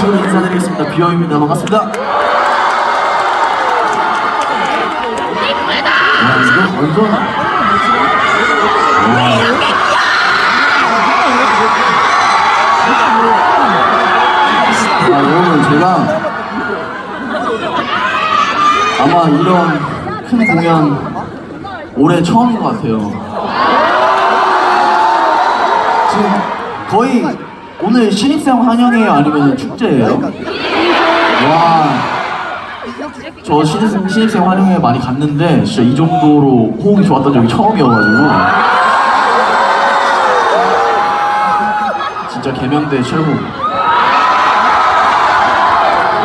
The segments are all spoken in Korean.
정식으로 인사드리겠습니다. 비어입니다. 반갑습니다. 여러분, 제가 아마 이런 큰 공연 올해 처음인 것 같아요. 지금 거의 오늘 신입생 환영회예요? 아니면 축제예요? 와, 저 신입생, 신입생 환영회 많이 갔는데 진짜 이 정도로 호응이 좋았던 적이 처음이어가지고 진짜 개명대 최고.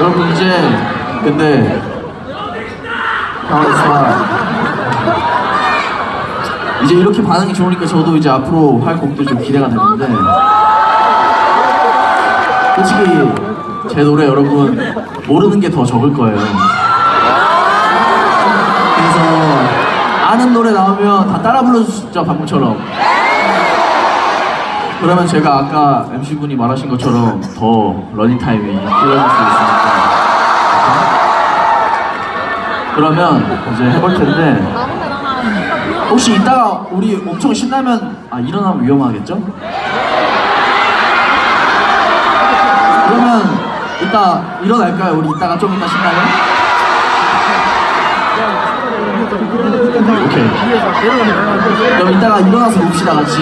여러분 이제 근데 이제 이렇게 반응이 좋으니까 저도 이제 앞으로 할 곡도 좀 기대가 되는데 솔직히 제 노래 여러분 모르는 게 더 적을 거예요. 그래서 아는 노래 나오면 다 따라 불러주시죠 방금처럼. 그러면 제가 아까 MC분이 말하신 것처럼 더 러닝 타임이 길어질 수 있으니까. 그러면 이제 해볼 텐데 혹시 이따가 우리 엄청 신나면 아 일어나면 위험하겠죠? 이따 일어날까요? 우리 이따가 좀 이따 신나면? 오케이 그럼 이따가 일어나서 봅시다 같이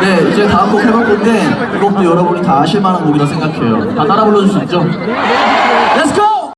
네 이제 다음 곡 해볼 건데 이 곡도 여러분이 다 아실 만한 곡이라 생각해요 다 따라 불러줄 수 있죠?